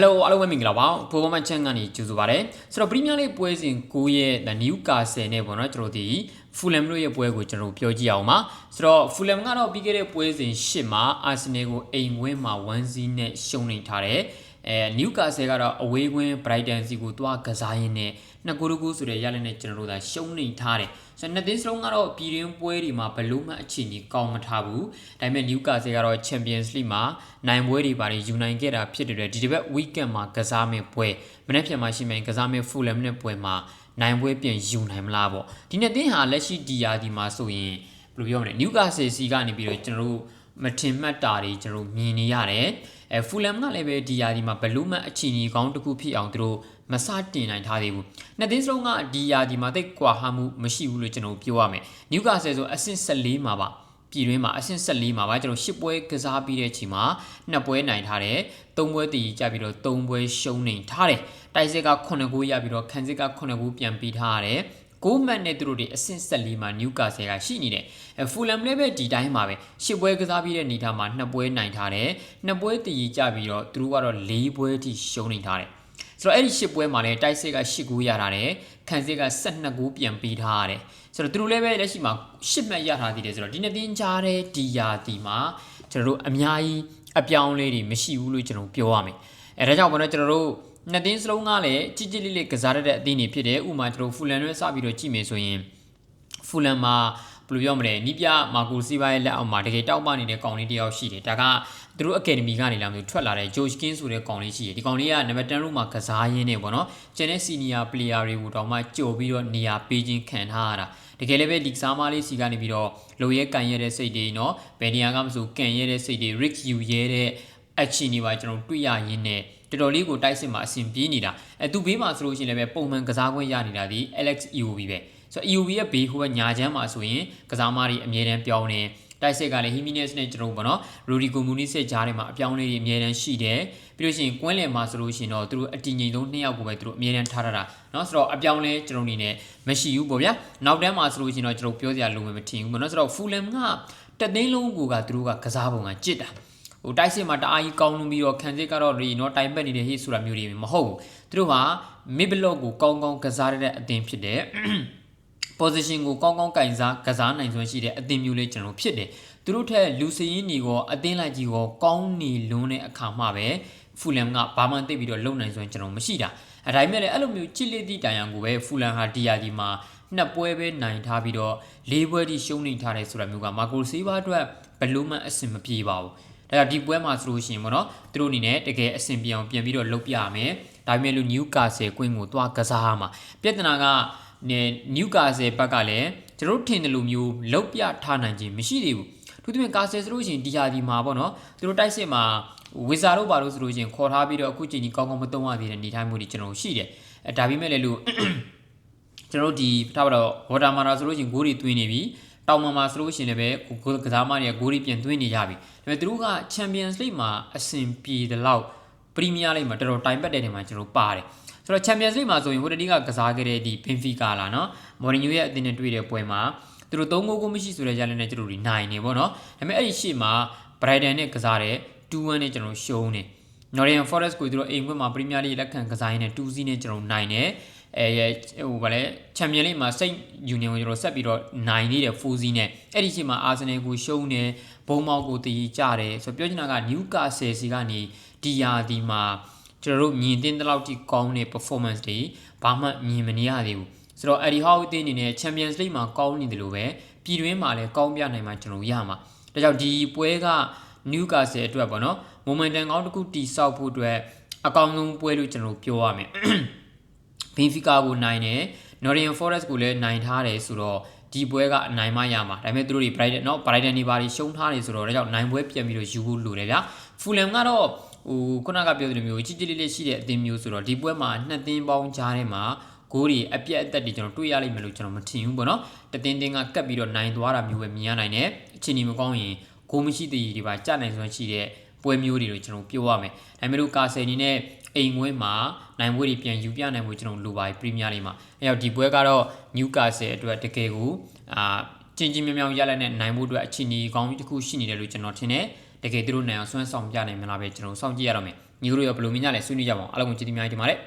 Hello အားလုံးပဲမင်္ဂလာပါဖိုးပေါ်မချန်ကနေကြိုဆိုပါရစေဆိုတော့ Premier League ပွဲစဉ်9ရဲ့ The Newcastle နဲ့ပေါ့နော်ကျွန်တော်ဒီ Fulham တို့ရဲ့ပွဲကိုကျွန်တော်ပြောကြည့်အောင်ပါဆိုတော့ Fulham ကတော့ပြီးခဲ့တဲ့ပွဲစဉ်10မှာ Arsenal ကိုအိမ်ဝင်းမှာ1-0နဲ့ရှုံးနေထားတယ် အဲ Newcastle ကတော့အဝေးကွင်း Brighton စီကိုတွားကစားရင်းနဲ့နှစ်ကိုးကူဆိုတဲ့ရလနဲ့ကျွန်တော်တို့သာရှုံးနေထားတယ်ဆိုတော့နှစ်သင်းစလုံးကတော့ပြည်တွင်းပွဲတွေမှာဘလို့မှအခြေအနေကောင်းမထားဘူးဒါပေမဲ့ Newcastle ကတော့ Champions League မှာနိုင်ပွဲတွေပါတယ်ယူနိုင်ခဲ့တာဖြစ်တယ်ဒီတစ်ပတ် weekend မှာကစားမယ့်ပွဲမနေ့ပြန်မှာရှိမယ်ကစားမယ့် Fulham နဲ့ပွဲမှာနိုင်ပွဲပြန်ယူနိုင်မလားပေါ့ဒီနှစ်သင်းဟာလက်ရှိဒီယာဒီမှာဆိုရင်ဘယ်လိုပြောမလဲ Newcastle စီကနေပြီးတော့ကျွန်တော်တို့ မထင်မှတ်တာတွေကျွန်တော်မြင်နေရတယ်အဲဖူလမ်ကလည်းပဲဒီယာဒီမှာဘလူးမတ်အချီနီကောင်းတစ်ခုဖြစ်အောင်သူတို့မစတင်နိုင်ထားသေးဘူးနှစ်သင်းစလုံးကဒီယာဒီမှာတိတ်ကွာဟမှုမရှိဘူးလို့ကျွန်တော်ပြောရမယ်နျူကာဆယ်ဆိုအဆင့်14မှာပါပြည်တွင်းမှာအဆင့်14မှာပါကျွန်တော်10ပွဲကစားပြီးတဲ့အချိန်မှာ2ပွဲနိုင်ထားတယ်3ပွဲတည်ကြပြီးတော့3ပွဲရှုံးနေထားတယ်တိုက်စစ်က9ဂိုးရပြီးတော့ခန်းစစ်က9ဂိုးပြန်ပြီးထားရတယ် ကိုမတ်နဲ့သူတို့တွေအဆင့်14မှာနျူကာဆယ်ကရှိနေတယ်ဖူလမ်လည်းပဲဒီတိုင်းပါပဲရှစ်ပွဲကစားပြီးတဲ့နေထားမှာနှစ်ပွဲနိုင်ထားတယ်နှစ်ပွဲတည်ကြပြီးတော့သူတို့ကတော့၄ပွဲထိရှုံးနေထားတယ်ဆိုတော့အဲ့ဒီရှစ်ပွဲမှာလည်းတိုက်စစ်က8ဂိုးရထားတယ်ခန်းစစ်က12ဂိုးပြန်ပြီးထားရတယ်ဆိုတော့သူတို့လည်းပဲလက်ရှိမှာ8မှတ်ရထားသေးတယ်ဆိုတော့ဒီနှစ်သင်းကြားတဲ့ဒီယာတီမှာကျွန်တော်တို့အများကြီးအပြောင်းလဲတွေမရှိဘူးလို့ကျွန်တော်ပြောရမယ်အဲဒါကြောင့်ဘာလို့ကျွန်တော်တို့ နှစ်သင်းစလုံးကလည်းကြည်ကြည်လေးလေးကစားရတဲ့အသင်းတွေဖြစ်တယ်ဥပမာကျွန်တော်ဖူလန်နဲ့စပြီးတော့ကြည့်မယ်ဆိုရင်ဖူလန်မှာဘယ်လိုပြောမလဲနီးပြမာကိုစီဘာရဲ့လက်အောက်မှာတကယ်တောက်ပနေတဲ့ကောင်လေးတယောက်ရှိတယ်ဒါကသူတို့အကယ်ဒမီကနေလာမျိုးထွက်လာတဲ့ဂျိုရှ်ကင်းဆိုတဲ့ကောင်လေးရှိတယ်ဒီကောင်လေးကနံပါတ်10လို့မှကစားရင်းနေပေါ့နော်ကျန်တဲ့စီနီယာပလေယာတွေကိုတောင်မှကြိုပြီးတော့နေရာပေးခြင်းခံထားရတာတကယ်လည်းပဲဒီကစားမလေးစီကနေပြီးတော့လိုရဲကန်ရဲတဲ့စိတ်တွေနော်ဘယ်နေရာကမဆိုကန်ရဲတဲ့စိတ်တွေ risk ယူရဲတဲ့အချင်းတွေပါကျွန်တော်တွေ့ရရင်းနဲ့ တော်တော်လေးကိုတိုက်စစ်မှာအဆင်ပြေးနေတာအဲသူဘေးမှာဆိုလို့ရှိရင်လည်းပုံမှန်ကစားခွင့်ရနေတာဒီ Alex EOB ပဲဆိုတော့ EOB ရဲ့ဘေးဟိုကညာချမ်းမှာဆိုရင်ကစားမတွေအမြဲတမ်းပြောင်းနေတိုက်စစ်ကလည်း Jimenez နဲ့ကျွန်တော်ပေါ့နော် Rodrigo Muniz ရဲ့ဂျားထဲမှာအပြောင်းလဲတွေအမြဲတမ်းရှိတယ်ပြီးလို့ရှိရင်ကွင်းလယ်မှာဆိုလို့ရှိရင်တော့သူတို့အတီငိမ်ဆုံးနှစ်ယောက်ကိုပဲသူတို့အမြဲတမ်းထားထားတာเนาะဆိုတော့အပြောင်းလဲကျွန်တော်အနေနဲ့မရှိဘူးပေါ့ဗျာနောက်တန်းမှာဆိုလို့ရှိရင်တော့ကျွန်တော်ပြောစရာလိုမှမထင်ဘူးပေါ့နော်ဆိုတော့ Fulham ကတသိန်းလုံးကိုကသူတို့ကကစားပုံကကြစ်တာ ဟိုတိုက်စစ်မှာတအားကြီးကောင်းလို့ပြီးတော့ခံစစ်ကတော့ဒီနော်တိုင်ပတ်နေတဲ့ဟေ့ဆိုတာမျိုးတွေမဟုတ်ဘူးသူတို့က mid block ကိုကောင်းကောင်းကစားရတဲ့အသင်းဖြစ်တယ် position ကိုကောင်းကောင်းကင်စားကစားနိုင်စွမ်းရှိတဲ့အသင်းမျိုးလေးကျွန်တော်ဖြစ်တယ်သူတို့ထက်လူစရင်ညီကောအသင်းလိုက်ကြီးကောကောင်းနေလွန်းတဲ့အခါမှပဲဖူလမ်ကဘာမှသိပြီးတော့လုံနိုင်စွမ်းကျွန်တော်မရှိတာအဲဒါပေမဲ့လည်းအဲ့လိုမျိုးချစ်လက်သည့်တိုင်အောင်ကိုပဲဖူလမ်ဟာဒီယာဒီမှာနှစ်ပွဲပဲနိုင်ထားပြီးတော့လေးပွဲထိရှုံးနေထားတယ်ဆိုတာမျိုးကမာကိုစီးဘာအတွက်ဘလို့မှအဆင်မပြေပါဘူး ဒါကြောင့်ဒီပွဲမှာဆိုလို့ရှိရင်ပေါ့နော်သူတို့အနေနဲ့တကယ်အဆင်ပြေအောင်ပြန်ပြီးတော့လုပ်ပြရမယ်ဒါပေမဲ့လို့နျူကာဆယ်ကွင်းကိုတွားကစားမှာပြဿနာကနျူကာဆယ်ဘက်ကလည်းကျွန်တော်ထင်တယ်လို့မျိုးလောက်ပြထားနိုင်ခြင်းမရှိသေးဘူးသူတို့ကာဆယ်ဆိုလို့ရှိရင်ဒီဟာဒီမှာပေါ့နော်သူတို့တိုက်စစ်မှာဝီဇာတို့ဘာလို့ဆိုလို့ရှိရင်ခေါ်ထားပြီးတော့အခုချိန်ကြီးကောင်းကောင်းမသုံးရသေးတဲ့နေထိုင်မှုတွေကျွန်တော်ရှိတယ်အဲဒါပေမဲ့လည်းလို့ကျွန်တော်ဒီထားပါတော့ဝါတာမာရာဆိုလို့ရှိရင်ဂိုးတွေသွင်းနေပြီ တောင်မာမှာဆိုလို့ရှိရင်လည်းပဲကစားမတွေကဂိုးတွေပြန်သွင်းနေကြပြီဒါပေမဲ့သူတို့က Champions League မှာအဆင်ပြေတဲ့လောက် Premier League မှာတော်တော်တိုင်ပတ်တဲ့နေမှာကျွန်တော်ပါတယ်ဆိုတော့ Champions League မှာဆိုရင်ဟိုတတိကကစားခဲ့တဲ့ဒီ Benfica လာနော်မော်ရီညိုရဲ့အသင်းနဲ့တွေ့တဲ့ပွဲမှာသူတို့၃ဂိုးကိုမရှိဆိုတဲ့ရလနဲ့ကျွန်တော်တို့နိုင်နေပေါ့နော်ဒါပေမဲ့အဲ့ဒီရှေ့မှာ Brighton နဲ့ကစားတဲ့2-1နဲ့ကျွန်တော်ရှုံးနေ Nottingham Forest ကိုသူတို့အိမ်ခွင့်မှာ Premier League လက်ခံကစားရင်းနဲ့2-0နဲ့ကျွန်တော်နိုင်တယ် အဲဟိုဗာလဲချန်ပီယံလိမှာစိတ်ယူနီယံကိုကျွန်တော်ဆက်ပြီးတော့နိုင်နေတယ်4-0နဲ့အဲ့ဒီချိန်မှာအာဆင်နယ်ကိုရှုံးနေဘုံမောက်ကိုတည်ကြတယ်ဆိုတော့ပြောချင်တာကနျူကာဆယ်စီကနေဒီယာဒီမှာကျွန်တော်တို့မြင်တင်တဲ့လောက်ထိကောင်းတဲ့ performance တွေဘာမှမြင်မနေရသေးဘူးဆိုတော့အဲ့ဒီဟောက်အသင်းအနေနဲ့ Champions League မှာကောင်းနေတယ်လို့ပဲပြည်တွင်းမှာလည်းကောင်းပြနိုင်မှာကျွန်တော်ရမှာဒါကြောင့်ဒီပွဲက Newcastle အတွက်ပေါ့နော် momentum ကောင်းတစ်ခုတိစောက်ဖို့အတွက်အကောင်းဆုံးပွဲလို့ကျွန်တော်ပြောရမယ် Benfica ကိုနိုင်တယ် Nottingham Forest ကိုလည်းနိုင်ထားတယ်ဆိုတော့ဒီပွဲကအနိုင်မရမှာဒါပေမဲ့သူတို့တွေ Brighton เนาะ Brighton နေပါတွေရှုံးထားတယ်ဆိုတော့ဒါကြောင့်နိုင်ပွဲပြန်ပြီးတော့ယူဖို့လိုတယ်ဗျာ Fulham ကတော့ဟိုခုနကပြောသလိုမျိုးကြီးကြီးလေးလေးရှိတဲ့အသင်းမျိုးဆိုတော့ဒီပွဲမှာနှစ်သင်းပေါင်းကြားထဲမှာဂိုးတွေအပြက်အသက်တွေကျွန်တော်တွေ့ရလိမ့်မယ်လို့ကျွန်တော်မထင်ဘူးပေါ့နော်တသင်းတင်းကကပ်ပြီးတော့နိုင်သွားတာမျိုးပဲမြင်ရနိုင်တယ်အချိန်ကြီးမကောင်းရင်ဂိုးမရှိသေးဒီပါကြနိုင်စွမ်းရှိတဲ့ ပွဲမျိုးတွေလို့ကျွန်တော်ပြောရမယ်ဒါပေမဲ့လို့ကာဆယ်နီနဲ့အိမ်ဝင်းမှာနိုင်ပွဲတွေပြန်ယူပြနိုင်မှုကျွန်တော်လိုပါတယ်ပရီးမီးယားလိမှာအဲတော့ဒီပွဲကတော့နျူကာဆယ်အတွက်တကယ်ကိုအာချင်းချင်းမြောင်မြောင်ရလက်နဲ့နိုင်မှုအတွက်အချင်းကြီးကောင်းတစ်ခုရှိနေတယ်လို့ကျွန်တော်ထင်တယ်တကယ်သူတို့နိုင်အောင်ဆွမ်းဆောင်ပြနိုင်မလားပဲကျွန်တော်စောင့်ကြည့်ရတော့မယ်ညီတို့ရောဘယ်လိုမြင်ကြလဲဆွေးနွေးကြပါအောင်အားလုံးကိုကျေးဇူးအများကြီးတင်ပါတယ်